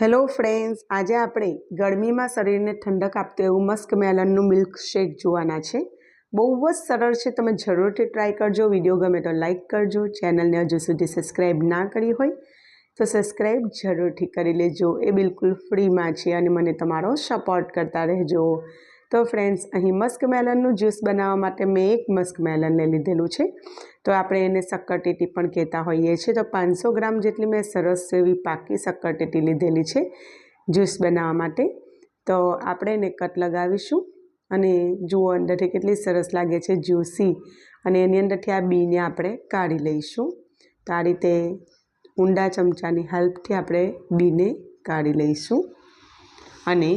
Hello friends, આજે આપણે ગરમીમાં શરીરને ઠંડક આપતું એવું મસ્ક મેલનનું મિલ્કશેક જોવાના છે. બહુ જ સરળ છે, તમે જરૂરથી ટ્રાય કરજો. વીડિયો ગમે તો લાઇક કરજો. ચેનલને હજુ સુધી સબસ્ક્રાઈબ ના કરી હોય તો સબસ્ક્રાઈબ જરૂરથી કરી લેજો. એ બિલકુલ ફ્રીમાં છે અને મને તમારો સપોર્ટ કરતા રહેજો. તો ફ્રેન્ડ્સ અહીં મસ્ક મેલનનું જ્યુસ બનાવવા માટે મેં એક મસ્ક મેલનને લીધેલું છે. તો આપણે એને શક્કરટેટી પણ કહેતા હોઈએ છીએ. તો પાંચસો ગ્રામ જેટલી મેં સરસ એવી પાકી શક્કરટેટી લીધેલી છે જ્યુસ બનાવવા માટે. તો આપણે એને કટ લગાવીશું અને જુઓ અંદરથી કેટલી સરસ લાગે છે જ્યુસી અને એની અંદરથી આ બીને આપણે કાઢી લઈશું. તો આ રીતે ઊંડા ચમચાની હેલ્પથી આપણે બીને કાઢી લઈશું. અને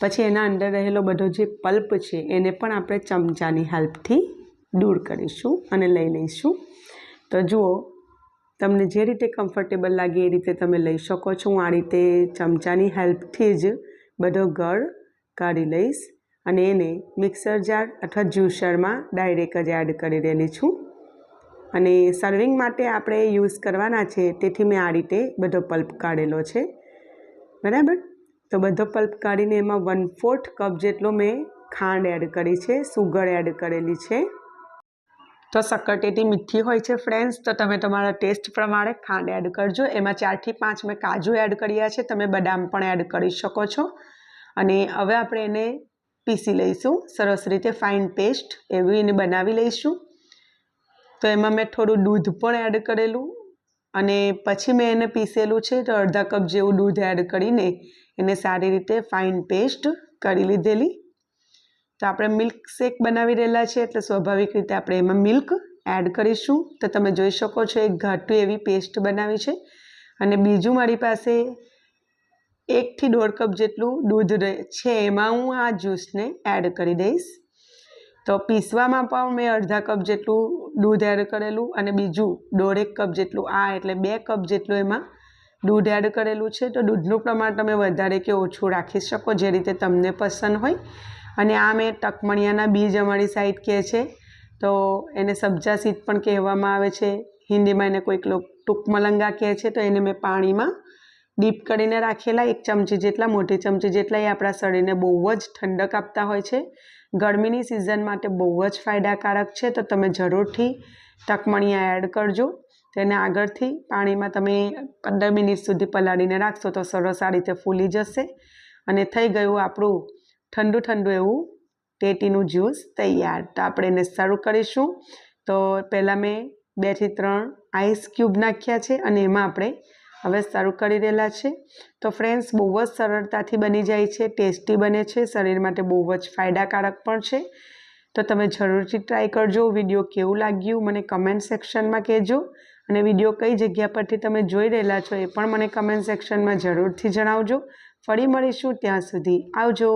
પછી એના અંદર રહેલો બધો જે પલ્પ છે, એને પણ આપણે ચમચાની હેલ્પથી દૂર કરીશું અને લઈ લઈશું. તો જુઓ, તમને જે રીતે કમ્ફર્ટેબલ લાગે એ રીતે તમે લઈ શકો છો. હું આ રીતે ચમચાની હેલ્પથી જ બધો ગળ કાઢી લઈશ અને એને મિક્સર જાર અથવા જ્યુસરમાં ડાયરેક્ટ જ એડ કરી રહેલી છું. અને સર્વિંગ માટે આપણે યુઝ કરવાના છે, તેથી મેં આ રીતે બધો પલ્પ કાઢેલો છે. બરાબર? તો બધો પલ્પ કાઢીને એમાં વન ફોર્થ કપ જેટલો મેં ખાંડ એડ કરી છે, સુગર એડ કરેલી છે. તો સક્કરટેટી મીઠી હોય છે ફ્રેન્ડ્સ તો તમે તમારા ટેસ્ટ પ્રમાણે ખાંડ એડ કરજો. એમાં ચારથી પાંચ મેં કાજુ એડ કર્યા છે, તમે બદામ પણ એડ કરી શકો છો. અને હવે આપણે એને પીસી લઈશું. સરસ રીતે ફાઇન પેસ્ટ એવી એને બનાવી લઈશું. તો એમાં મેં થોડું દૂધ પણ એડ કરેલું. અને પછી મેં એને પીસેલું છે, તો અડધા કપ જેવું દૂધ એડ કરીને એને સારી રીતે ફાઇન પેસ્ટ કરી લીધેલી. તો આપણે મિલ્ક શેક બનાવી રહેલા છે એટલે સ્વાભાવિક રીતે આપણે એમાં મિલ્ક એડ કરીશું. તો તમે જોઈ શકો છો, એક ઘાટું એવી પેસ્ટ બનાવી છે. અને બીજું મારી પાસે એકથી દોઢ કપ જેટલું દૂધ છે, એમાં હું આ જ્યુસને એડ કરી દઈશ. તો પીસવામાં પણ મેં અડધા કપ જેટલું દૂધ એડ કરેલું અને બીજું દોઢેક કપ જેટલું આ, એટલે બે કપ જેટલું એમાં દૂધ એડ કરેલું છે, તો દૂધનું પ્રમાણ તમે વધારે કે ઓછું રાખી શકો જે રીતે તમને પસંદ હોય. અને આ મેં ટકમણિયાના બીજ અમારી સાઈડ કહે છે, તો એને સબ્જા સીટ પણ કહેવામાં આવે છે. હિન્દીમાં એને કોઈક લોક ટૂંકમલંગા કહે છે, તો એને મેં પાણીમાં ડીપ કરીને રાખેલા એક ચમચી જેટલા, મોટી ચમચી જેટલા, એ આપણા શરીરને બહુ જ ઠંડક આપતા હોય છે. ગરમીની સિઝન માટે બહુ જ ફાયદાકારક છે, તો તમે જરૂરથી ટકમણિયા એડ કરજો. તેને આગળથી પાણીમાં તમે પંદર મિનિટ સુધી પલાળીને રાખશો તો સરસ આ રીતે ફૂલી જશે. અને થઈ ગયું આપણું ઠંડુ ઠંડુ એવું ટેટીનું જ્યુસ તૈયાર. તો આપણે એને સર્વ કરીશું. તો પહેલાં મેં બેથી ત્રણ આઈસ ક્યુબ નાખ્યા છે અને એમાં આપણે હવે સર્વ કરી રહેલા છે. તો ફ્રેન્ડ્સ, બહુ જ સરળતાથી બની જાય છે, ટેસ્ટી બને છે, શરીર માટે બહુ જ ફાયદાકારક પણ છે. તો તમે જરૂરથી ટ્રાય કરજો. વીડિયો કેવું લાગ્યું મને કમેન્ટ સેક્શનમાં કહેજો. અને વીડિયો કઈ જગ્યા પરથી તમે જોઈ રહેલા છો એ પણ મને કમેન્ટ સેક્શનમાં જરૂરથી જણાવજો. ફરી મળીશું ત્યાં સુધી. આવજો.